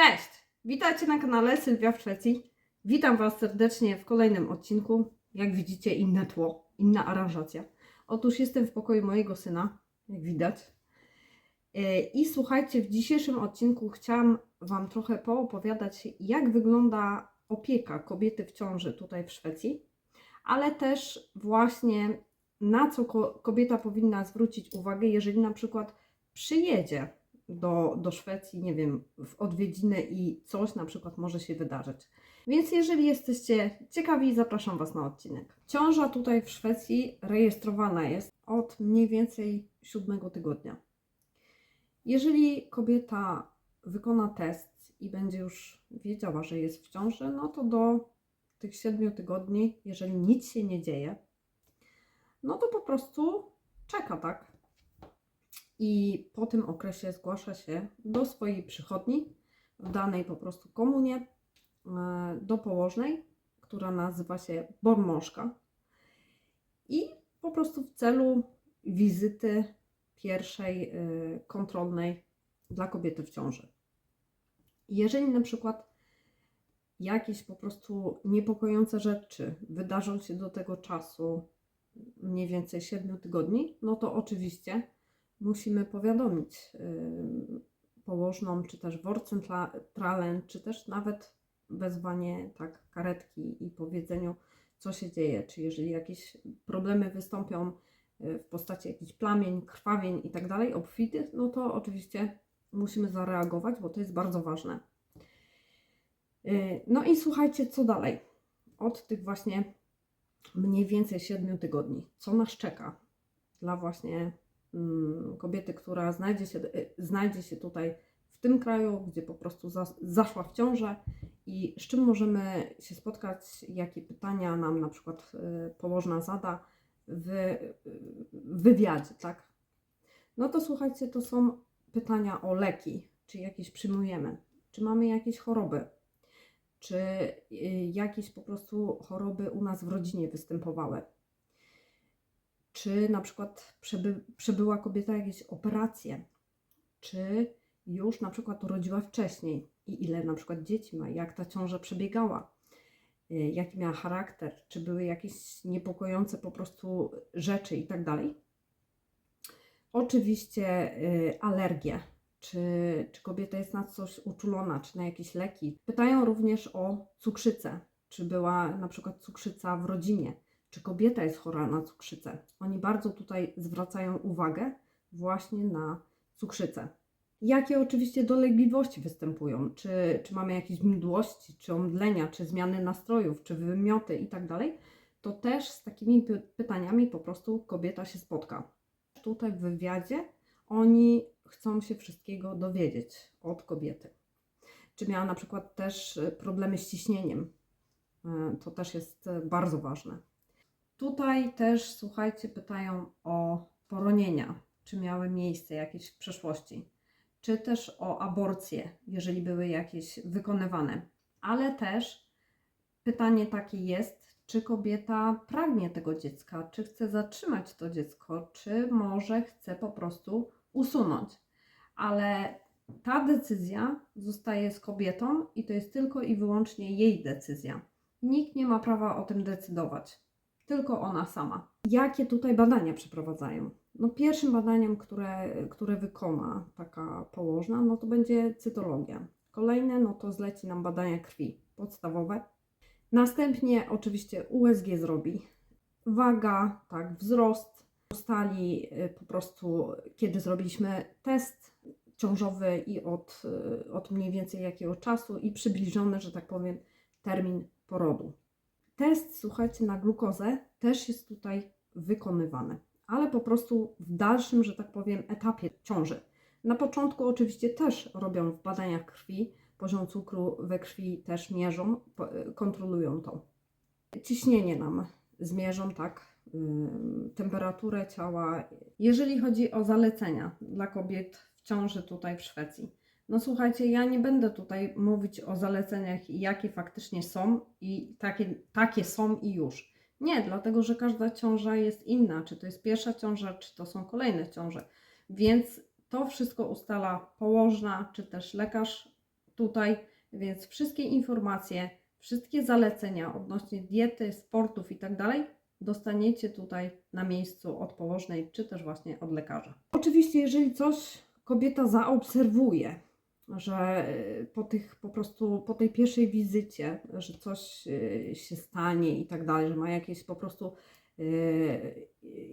Cześć! Witajcie na kanale Sylwia w Szwecji. Witam Was serdecznie w kolejnym odcinku. Jak widzicie, inne tło, inna aranżacja. Otóż jestem w pokoju mojego syna, jak widać. Yy, I słuchajcie, w dzisiejszym odcinku chciałam Wam trochę poopowiadać, jak wygląda opieka kobiety w ciąży tutaj w Szwecji, ale też właśnie na co ko- kobieta powinna zwrócić uwagę, jeżeli na przykład przyjedzie do, do Szwecji, nie wiem, w odwiedziny i coś na przykład może się wydarzyć. Więc jeżeli jesteście ciekawi, zapraszam Was na odcinek. Ciąża tutaj w Szwecji rejestrowana jest od mniej więcej siódmego tygodnia. Jeżeli kobieta wykona test i będzie już wiedziała, że jest w ciąży, no to do tych siedmiu tygodni, jeżeli nic się nie dzieje, no to po prostu czeka, tak? I po tym okresie zgłasza się do swojej przychodni w danej po prostu komunie e, do położnej, która nazywa się Bormoszka. I po prostu w celu wizyty pierwszej e, kontrolnej dla kobiety w ciąży. Jeżeli na przykład jakieś po prostu niepokojące rzeczy wydarzą się do tego czasu, mniej więcej 7 tygodni, no to oczywiście musimy powiadomić położną, czy też WOR centralen, czy też nawet wezwanie tak karetki i powiedzeniu, co się dzieje, czy jeżeli jakieś problemy wystąpią y, w postaci jakichś plamień, krwawień i tak dalej, obfitych, no to oczywiście musimy zareagować, bo to jest bardzo ważne. Y, No i słuchajcie, co dalej? Od tych właśnie mniej więcej 7 tygodni. Co nas czeka dla właśnie kobiety, która znajdzie się, y, znajdzie się tutaj w tym kraju, gdzie po prostu zas- zaszła w ciążę i z czym możemy się spotkać, jakie pytania nam na przykład y, położna zada w, y, w wywiadzie, tak? No to słuchajcie, to są pytania o leki, czy jakieś przyjmujemy, czy mamy jakieś choroby, czy jakieś po prostu choroby u nas w rodzinie występowały. Czy na przykład przeby, przebyła kobieta jakieś operacje, czy już na przykład urodziła wcześniej i ile na przykład dzieci ma, jak ta ciąża przebiegała, y, jaki miała charakter, czy były jakieś niepokojące po prostu rzeczy i tak dalej. Oczywiście y, alergie, czy, czy kobieta jest na coś uczulona, czy na jakieś leki. Pytają również o cukrzycę, czy była na przykład cukrzyca w rodzinie, czy kobieta jest chora na cukrzycę. Oni bardzo tutaj zwracają uwagę właśnie na cukrzycę. Jakie oczywiście dolegliwości występują, czy, czy mamy jakieś mdłości, czy omdlenia, czy zmiany nastrojów, czy wymioty i tak to też z takimi py- pytaniami po prostu kobieta się spotka. Tutaj w wywiadzie oni chcą się wszystkiego dowiedzieć od kobiety. Czy miała na przykład też e, problemy z ciśnieniem? E, To też jest e, bardzo ważne. Tutaj też, słuchajcie, pytają o poronienia, czy miały miejsce jakieś w przeszłości, czy też o aborcje, jeżeli były jakieś wykonywane. Ale też pytanie takie jest, czy kobieta pragnie tego dziecka, czy chce zatrzymać to dziecko, czy może chce po prostu usunąć. Ale ta decyzja zostaje z kobietą i to jest tylko i wyłącznie jej decyzja. Nikt nie ma prawa o tym decydować, tylko ona sama. Jakie tutaj badania przeprowadzają? No pierwszym badaniem, które, które wykona taka położna, no to będzie cytologia. Kolejne, no to zleci nam badania krwi podstawowe. Następnie oczywiście USG zrobi. Waga, tak, wzrost, ustali y, po prostu, kiedy zrobiliśmy test ciążowy i od, y, od mniej więcej jakiego czasu i przybliżony, że tak powiem, termin porodu. Test, słuchajcie, na glukozę też jest tutaj wykonywany, ale po prostu w dalszym, że tak powiem, etapie ciąży. Na początku oczywiście też robią w badaniach krwi, poziom cukru we krwi też mierzą, y, kontrolują to. Ciśnienie nam zmierzą, tak, ym, temperaturę ciała. Jeżeli chodzi o zalecenia dla kobiet w ciąży tutaj w Szwecji, no słuchajcie, ja nie będę tutaj mówić o zaleceniach, jakie faktycznie są i takie, takie są i już. Nie, dlatego że każda ciąża jest inna, czy to jest pierwsza ciąża, czy to są kolejne ciąże. Więc to wszystko ustala położna, czy też lekarz tutaj, więc wszystkie informacje, wszystkie zalecenia odnośnie diety, sportów i tak dalej dostaniecie tutaj na miejscu od położnej, czy też właśnie od lekarza. Oczywiście, jeżeli coś kobieta zaobserwuje, że y, po tych po prostu po tej pierwszej wizycie, że coś y, się stanie i tak dalej, że ma jakieś po prostu y,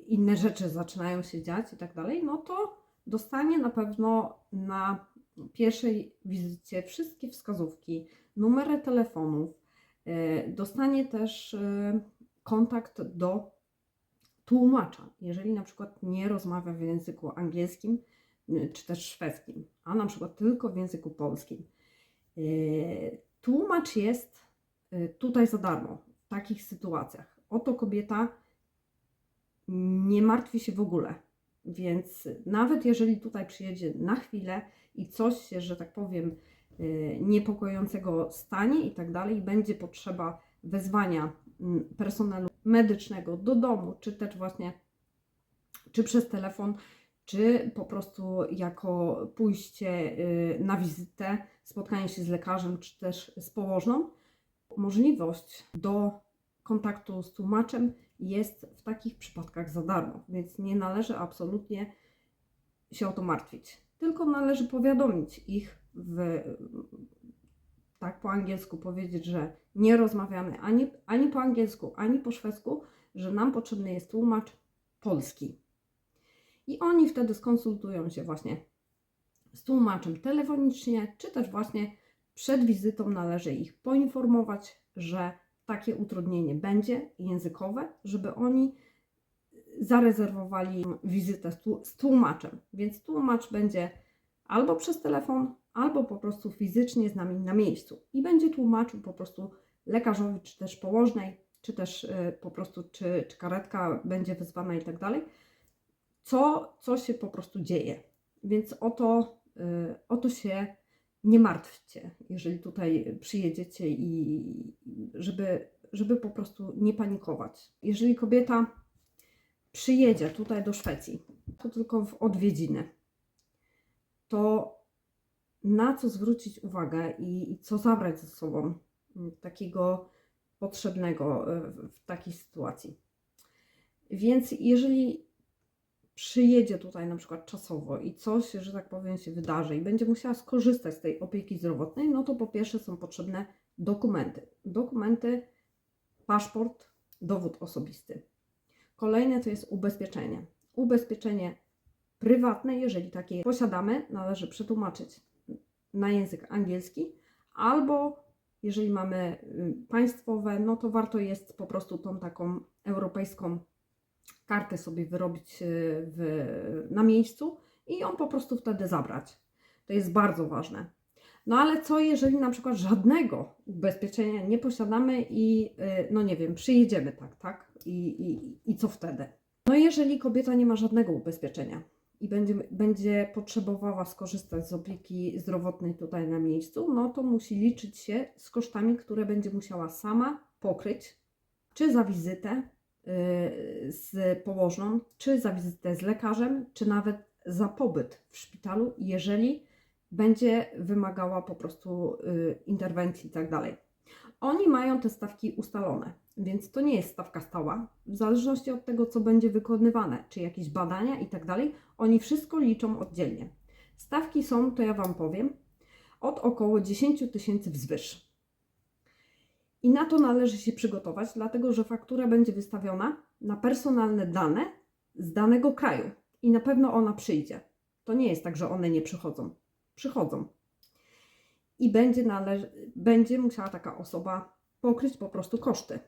inne rzeczy zaczynają się dziać i tak dalej, no to dostanie na pewno na pierwszej wizycie wszystkie wskazówki, numery telefonów, dostanie też kontakt do tłumacza, jeżeli na przykład nie rozmawia w języku angielskim czy też szwedzkim, a na przykład tylko w języku polskim. Y, Tłumacz jest y, tutaj za darmo w takich sytuacjach. Oto kobieta nie martwi się w ogóle. Więc nawet jeżeli tutaj przyjedzie na chwilę i coś się, że tak powiem, y, niepokojącego stanie i tak dalej, będzie potrzeba wezwania mm, personelu medycznego do domu, czy też właśnie, czy przez telefon, czy po prostu jako pójście y, na wizytę, spotkanie się z lekarzem, czy też z położną, możliwość do kontaktu z tłumaczem jest w takich przypadkach za darmo, więc nie należy absolutnie się o to martwić. Tylko należy powiadomić ich w, tak po angielsku powiedzieć, że nie rozmawiamy ani, ani po angielsku, ani po szwedzku, że nam potrzebny jest tłumacz polski. I oni wtedy skonsultują się właśnie z tłumaczem telefonicznie, czy też właśnie przed wizytą należy ich poinformować, że takie utrudnienie będzie językowe, żeby oni zarezerwowali wizytę z tłu- z tłumaczem. Więc tłumacz będzie albo przez telefon, albo po prostu fizycznie z nami na miejscu i będzie tłumaczył po prostu lekarzowi, czy też położnej, czy też y, po prostu, czy, czy karetka będzie wezwana i tak dalej, co, co się po prostu dzieje. Więc o to, y, o to się nie martwcie, jeżeli tutaj przyjedziecie i żeby, żeby po prostu nie panikować. Jeżeli kobieta przyjedzie tutaj do Szwecji, to tylko w odwiedziny, to na co zwrócić uwagę i, i co zabrać ze sobą takiego potrzebnego w, w takiej sytuacji. Więc jeżeli przyjedzie tutaj na przykład czasowo i coś, że tak powiem, się wydarzy i będzie musiała skorzystać z tej opieki zdrowotnej, no to po pierwsze są potrzebne dokumenty. Dokumenty, paszport, dowód osobisty. Kolejne to jest ubezpieczenie. Ubezpieczenie prywatne, jeżeli takie posiadamy, należy przetłumaczyć na język angielski, albo jeżeli mamy y, państwowe, no to warto jest po prostu tą taką europejską kartę sobie wyrobić y, w, na miejscu i ją po prostu wtedy zabrać. To jest bardzo ważne. No ale co jeżeli na przykład żadnego ubezpieczenia nie posiadamy i y, no nie wiem, przyjedziemy tak, tak? I, i, i co wtedy? No jeżeli kobieta nie ma żadnego ubezpieczenia i będzie, będzie potrzebowała skorzystać z opieki zdrowotnej tutaj na miejscu, no to musi liczyć się z kosztami, które będzie musiała sama pokryć, czy za wizytę, z położną, czy za wizytę z lekarzem, czy nawet za pobyt w szpitalu, jeżeli będzie wymagała po prostu y, interwencji i tak dalej. Oni mają te stawki ustalone, więc to nie jest stawka stała. W zależności od tego, co będzie wykonywane, czy jakieś badania i tak dalej, oni wszystko liczą oddzielnie. Stawki są, to ja Wam powiem, od około 10 tysięcy wzwyż. I na to należy się przygotować, dlatego że faktura będzie wystawiona na personalne dane z danego kraju i na pewno ona przyjdzie. To nie jest tak, że one nie przychodzą. Przychodzą. I będzie, będzie musiała taka osoba pokryć po prostu koszty.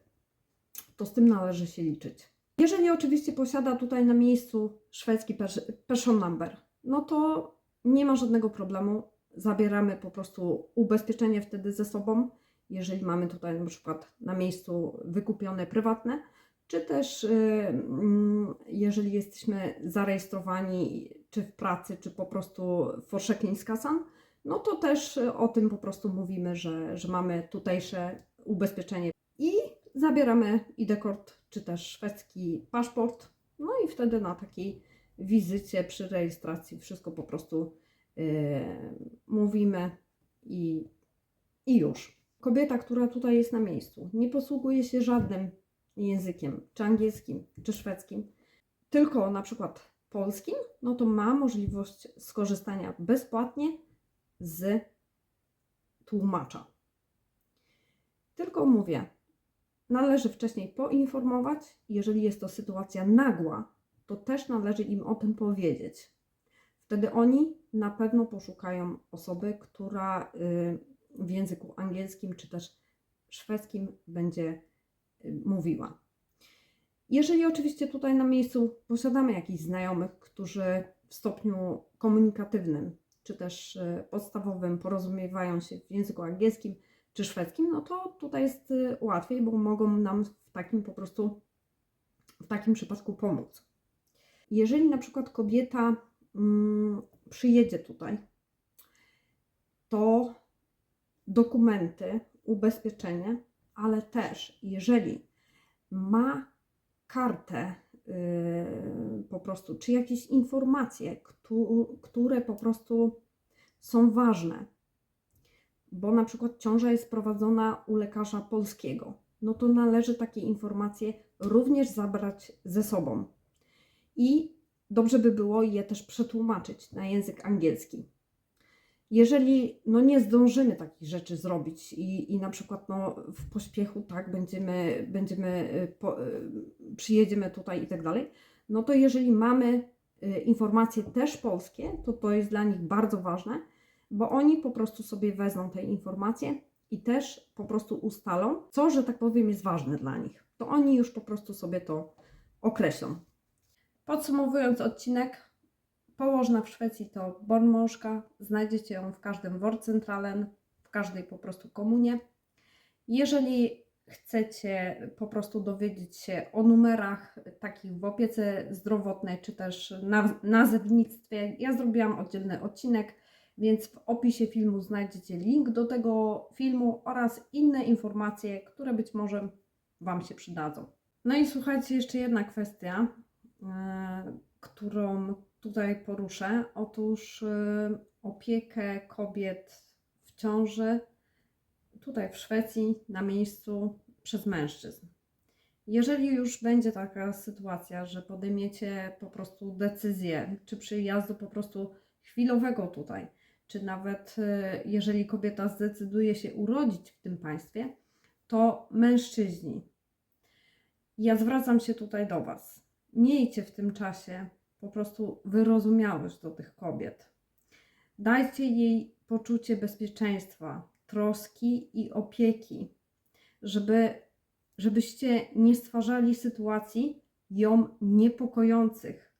To z tym należy się liczyć. Jeżeli oczywiście posiada tutaj na miejscu szwedzki pers- person number, no to nie ma żadnego problemu. Zabieramy po prostu ubezpieczenie wtedy ze sobą, jeżeli mamy tutaj na przykład na miejscu wykupione prywatne, czy też y, mm, jeżeli jesteśmy zarejestrowani czy w pracy, czy po prostu w Forsäkringskassan, no to też y, o tym po prostu mówimy, że, że mamy tutejsze ubezpieczenie i zabieramy ID-kort, czy też szwedzki paszport, no i wtedy na takiej wizycie przy rejestracji wszystko po prostu y, mówimy i, i już. Kobieta, która tutaj jest na miejscu, nie posługuje się żadnym językiem, czy angielskim, czy szwedzkim, tylko na przykład polskim, no to ma możliwość skorzystania bezpłatnie z tłumacza. Tylko mówię, należy wcześniej poinformować, jeżeli jest to sytuacja nagła, to też należy im o tym powiedzieć. Wtedy oni na pewno poszukają osoby, która y, w języku angielskim czy też szwedzkim będzie y, mówiła. Jeżeli oczywiście tutaj na miejscu posiadamy jakichś znajomych, którzy w stopniu komunikatywnym czy też y, podstawowym porozumiewają się w języku angielskim czy szwedzkim, no to tutaj jest y, łatwiej, bo mogą nam w takim po prostu w takim przypadku pomóc. Jeżeli na przykład kobieta mm, przyjedzie tutaj, to dokumenty, ubezpieczenie, ale też jeżeli ma kartę yy, po prostu, czy jakieś informacje, któ- które po prostu są ważne, bo na przykład ciąża jest prowadzona u lekarza polskiego, no to należy takie informacje również zabrać ze sobą. I dobrze by było je też przetłumaczyć na język angielski. Jeżeli no, nie zdążymy takich rzeczy zrobić i, i na przykład no, w pośpiechu tak będziemy, będziemy y, po, y, przyjedziemy tutaj i tak dalej, no to jeżeli mamy y, informacje też polskie, to to jest dla nich bardzo ważne, bo oni po prostu sobie wezmą te informacje i też po prostu ustalą, co, że tak powiem, jest ważne dla nich. To oni już po prostu sobie to określą. Podsumowując odcinek, położna w Szwecji to Bornmożka. Znajdziecie ją w każdym Wortcentralen, w każdej po prostu komunie. Jeżeli chcecie po prostu dowiedzieć się o numerach takich w opiece zdrowotnej, czy też na, nazewnictwie, ja zrobiłam oddzielny odcinek, więc w opisie filmu znajdziecie link do tego filmu oraz inne informacje, które być może Wam się przydadzą. No i słuchajcie, jeszcze jedna kwestia, e, którą tutaj poruszę. Otóż e, opiekę kobiet w ciąży tutaj w Szwecji na miejscu przez mężczyzn. Jeżeli już będzie taka sytuacja, że podejmiecie po prostu decyzję, czy przyjazdu po prostu chwilowego tutaj, czy nawet e, jeżeli kobieta zdecyduje się urodzić w tym państwie, to mężczyźni. Ja zwracam się tutaj do Was. Miejcie w tym czasie po prostu wyrozumiałość do tych kobiet. Dajcie jej poczucie bezpieczeństwa, troski i opieki, żeby, żebyście nie stwarzali sytuacji ją niepokojących,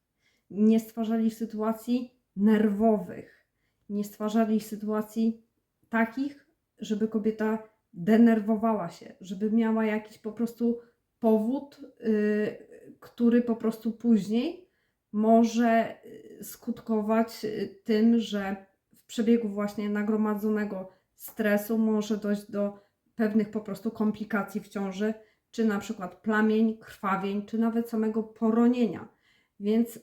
nie stwarzali sytuacji nerwowych, nie stwarzali sytuacji takich, żeby kobieta denerwowała się, żeby miała jakiś po prostu powód, yy, który po prostu później może y, skutkować y, tym, że w przebiegu właśnie nagromadzonego stresu może dojść do pewnych po prostu komplikacji w ciąży, czy na przykład plamień, krwawień, czy nawet samego poronienia. Więc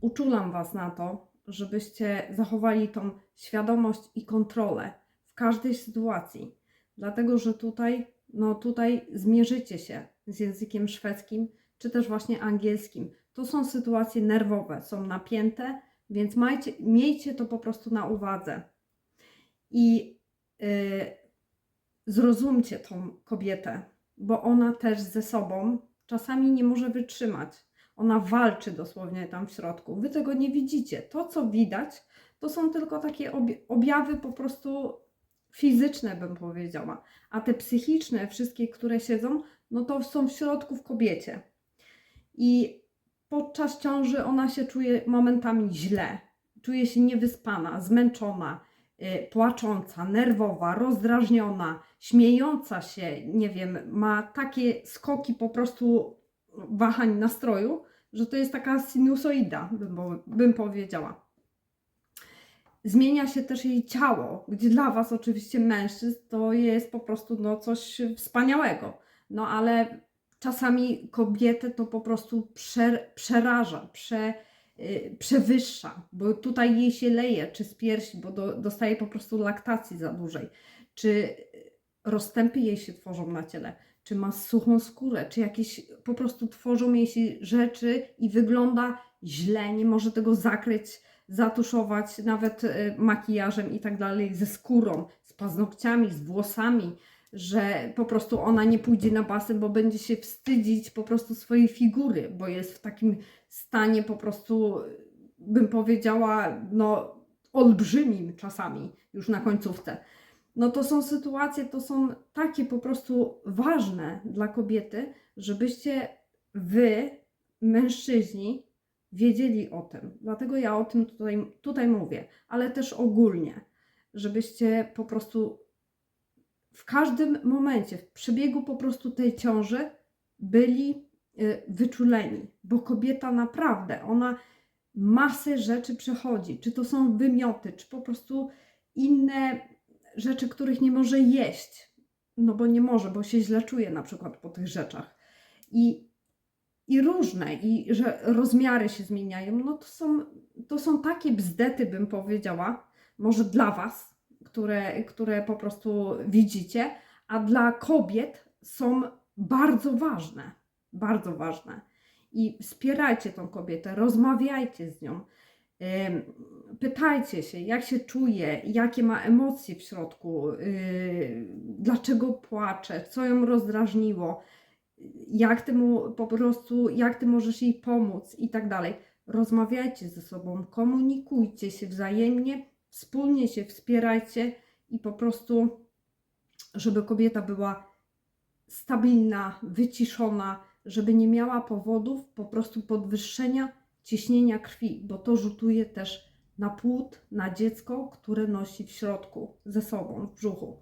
uczulam Was na to, żebyście zachowali tą świadomość i kontrolę w każdej sytuacji, dlatego że tutaj, no tutaj zmierzycie się z językiem szwedzkim, czy też właśnie angielskim. To są sytuacje nerwowe, są napięte, więc majcie, miejcie to po prostu na uwadze. I yy, zrozumcie tą kobietę, bo ona też ze sobą czasami nie może wytrzymać. Ona walczy dosłownie tam w środku. Wy tego nie widzicie. To, co widać, to są tylko takie objawy po prostu fizyczne, bym powiedziała. A te psychiczne, wszystkie, które siedzą, no to są w środku w kobiecie. I podczas ciąży ona się czuje momentami źle, czuje się niewyspana, zmęczona, yy, płacząca, nerwowa, rozdrażniona, śmiejąca się, nie wiem, ma takie skoki po prostu wahań nastroju, że to jest taka sinusoida, bym, bym powiedziała. Zmienia się też jej ciało, gdzie dla Was oczywiście mężczyzn to jest po prostu no, coś wspaniałego. No ale czasami kobietę to po prostu prze, przeraża, prze, y, przewyższa, bo tutaj jej się leje, czy z piersi, bo do, dostaje po prostu laktacji za dłużej, czy rozstępy jej się tworzą na ciele, czy ma suchą skórę, czy jakieś po prostu tworzą jej się rzeczy i wygląda źle, nie może tego zakryć, zatuszować nawet y, makijażem i tak dalej, ze skórą, z paznokciami, z włosami, że po prostu ona nie pójdzie na basen, bo będzie się wstydzić po prostu swojej figury, bo jest w takim stanie po prostu, bym powiedziała, no olbrzymim czasami już na końcówce. No to są sytuacje, to są takie po prostu ważne dla kobiety, żebyście wy, mężczyźni, wiedzieli o tym. Dlatego ja o tym tutaj, tutaj mówię, ale też ogólnie, żebyście po prostu w każdym momencie, w przebiegu po prostu tej ciąży byli y, wyczuleni, bo kobieta naprawdę, ona masę rzeczy przechodzi, czy to są wymioty, czy po prostu inne rzeczy, których nie może jeść, no bo nie może, bo się źle czuje na przykład po tych rzeczach. I, i różne, i że rozmiary się zmieniają, no to są, to są takie bzdety, bym powiedziała, może dla Was, które, które po prostu widzicie, a dla kobiet są bardzo ważne, bardzo ważne. I wspierajcie tą kobietę, rozmawiajcie z nią, pytajcie się, jak się czuje, jakie ma emocje w środku, yy, dlaczego płacze, co ją rozdrażniło, jak po prostu, jak ty możesz jej pomóc i tak dalej. Rozmawiajcie ze sobą, komunikujcie się wzajemnie, wspólnie się wspierajcie i po prostu, żeby kobieta była stabilna, wyciszona, żeby nie miała powodów po prostu podwyższenia ciśnienia krwi, bo to rzutuje też na płód, na dziecko, które nosi w środku ze sobą, w brzuchu.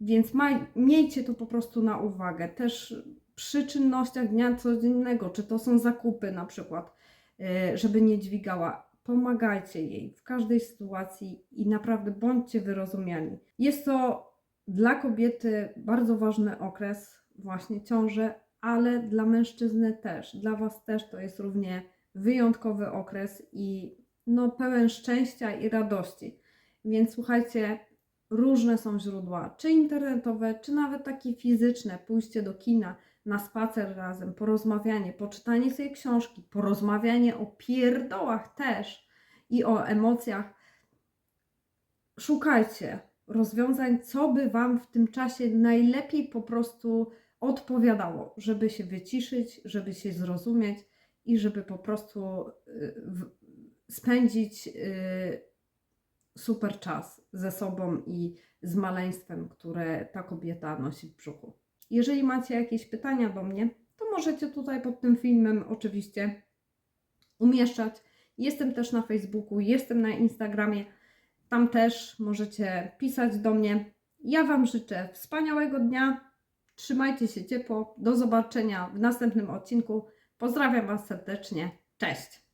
Więc maj, miejcie to po prostu na uwagę. Też przy czynnościach dnia codziennego, czy to są zakupy na przykład, yy, żeby nie dźwigała, pomagajcie jej w każdej sytuacji i naprawdę bądźcie wyrozumiali. Jest to dla kobiety bardzo ważny okres, właśnie ciąże, ale dla mężczyzny też, dla Was też to jest równie wyjątkowy okres i no, pełen szczęścia i radości. Więc słuchajcie, różne są źródła, czy internetowe, czy nawet takie fizyczne, pójście do kina, na spacer razem, porozmawianie, poczytanie sobie książki, porozmawianie o pierdołach też i o emocjach. Szukajcie rozwiązań, co by Wam w tym czasie najlepiej po prostu odpowiadało, żeby się wyciszyć, żeby się zrozumieć i żeby po prostu y, spędzić y, super czas ze sobą i z maleństwem, które ta kobieta nosi w brzuchu. Jeżeli macie jakieś pytania do mnie, to możecie tutaj pod tym filmem oczywiście umieszczać. Jestem też na Facebooku, jestem na Instagramie. Tam też możecie pisać do mnie. Ja Wam życzę wspaniałego dnia. Trzymajcie się ciepło. Do zobaczenia w następnym odcinku. Pozdrawiam Was serdecznie. Cześć!